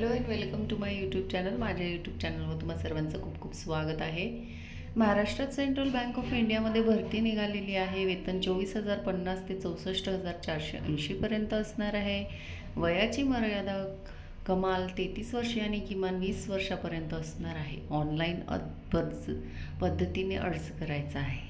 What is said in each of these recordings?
Hello and welcome to my YouTube channel. माझ्या YouTube चॅनलवर तुम्हा सर्वांचं खूप खूप स्वागत आहे. महाराष्ट्रात सेंट्रल बँक ऑफ इंडियामध्ये भरती निघालेली आहे. वेतन चोवीस हजार पन्नास ते चौसष्ट हजार चारशे ऐंशीपर्यंत असणार आहे. वयाची मर्यादा कमाल तेहतीस वर्षे आणि किमान वीस वर्षापर्यंत असणार आहे. ऑनलाईन अर्ज पद्धतीने अर्ज करायचा आहे.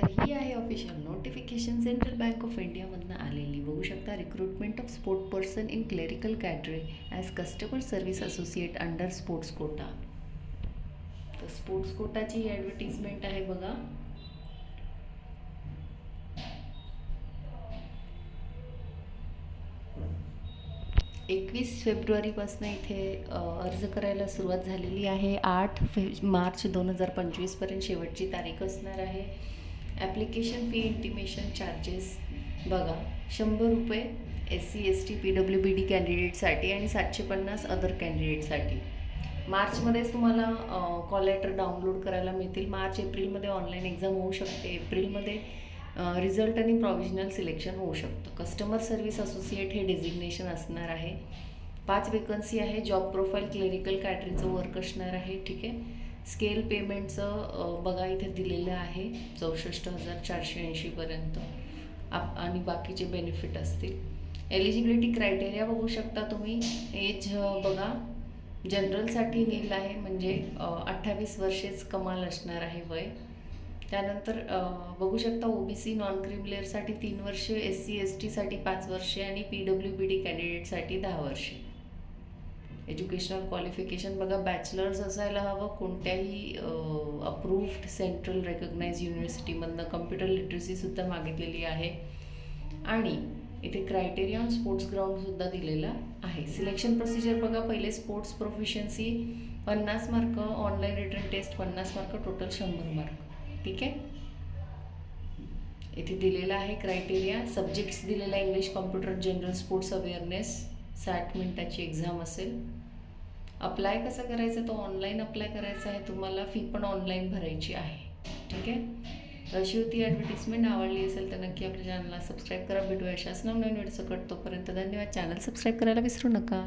तर ही आहे official notification central bank of इंडियामधनं आलेली. बघू शकता recruitment of sport person in clerical cadre as customer service associate under sports quota तर स्पोर्ट्स कोटाची ॲडव्हर्टिजमेंट आहे बघा. एकवीस फेब्रुवारीपासून इथे अर्ज करायला सुरुवात झालेली आहे. आठ फे मार्च दोन हजार पंचवीसपर्यंत शेवटची तारीख असणार आहे. ॲप्लिकेशन फी इंटिमेशन चार्जेस बघा शंभर रुपये S C S T P W B D कॅन्डिडेटसाठी आणि सातशे पन्नास अदर कॅन्डिडेटसाठी मार्चमध्येच तुम्हाला कॉल लेटर डाउनलोड करायला मिळतील. मार्च एप्रिलमध्ये ऑनलाईन एक्झाम होऊ शकते. एप्रिलमध्ये रिझल्ट आणि प्रॉव्हिजनल सिलेक्शन होऊ शकतं. कस्टमर सर्व्हिस असोसिएट हे डेझिग्नेशन असणार आहे. पाच वेकन्सी आहे. जॉब प्रोफाईल क्लिरिकल कॅटरीचं वर्क असणार आहे. ठीक आहे? स्केल पेमेंटचं बघा इथे दिलेलं आहे चौसष्ट हजार चारशे ऐंशीपर्यंत आप आणि बाकीचे बेनिफिट असतील. एलिजिबिलिटी क्रायटेरिया बघू शकता तुम्ही. एज बघा. जनरलसाठी नील आहे म्हणजे अठ्ठावीस वर्षेच कमाल असणार आहे वय. त्यानंतर बघू शकता ओ बी सी नॉन क्रिमिलेअरसाठी तीन वर्षे एस सी एस टीसाठी पाच वर्षे आणि पी डब्ल्यू बी डी कॅन्डिडेटसाठी दहा वर्षे. Educational qualification. बघा बॅचलर्स असायला हवं कोणत्याही अप्रूव्ड सेंट्रल रेकग्नाइज युनिव्हर्सिटीमधनं कम्प्युटर लिटरसीसुद्धा मागितलेली आहे. आणि इथे क्रायटेरिया ऑन स्पोर्ट्स ग्राउंडसुद्धा दिलेला आहे. सिलेक्शन प्रोसिजर बघा पहिले स्पोर्ट्स प्रोफिशियन्सी पन्नास मार्क ऑनलाईन रिटर्न टेस्ट पन्नास मार्क टोटल शंभर मार्क ठीक आहे? इथे दिलेला आहे क्रायटेरिया सब्जेक्ट्स दिलेला English computer general sports awareness साठ मिनिटाची एक्झाम असेल. अप्लाय कसं करायचं? तो ऑनलाईन अप्लाय करायचा आहे. तुम्हाला फी पण ऑनलाईन भरायची आहे. ठीक आहे? तर अशी होती ॲडव्हर्टिजमेंट आवडली असेल तर नक्की आपल्या चॅनलला सबस्क्राईब करा. भेटूया अशाच नवनवीन व्हिडिओ सकट तोपर्यंत धन्यवाद. चॅनल सबस्क्राईब करायला विसरू नका.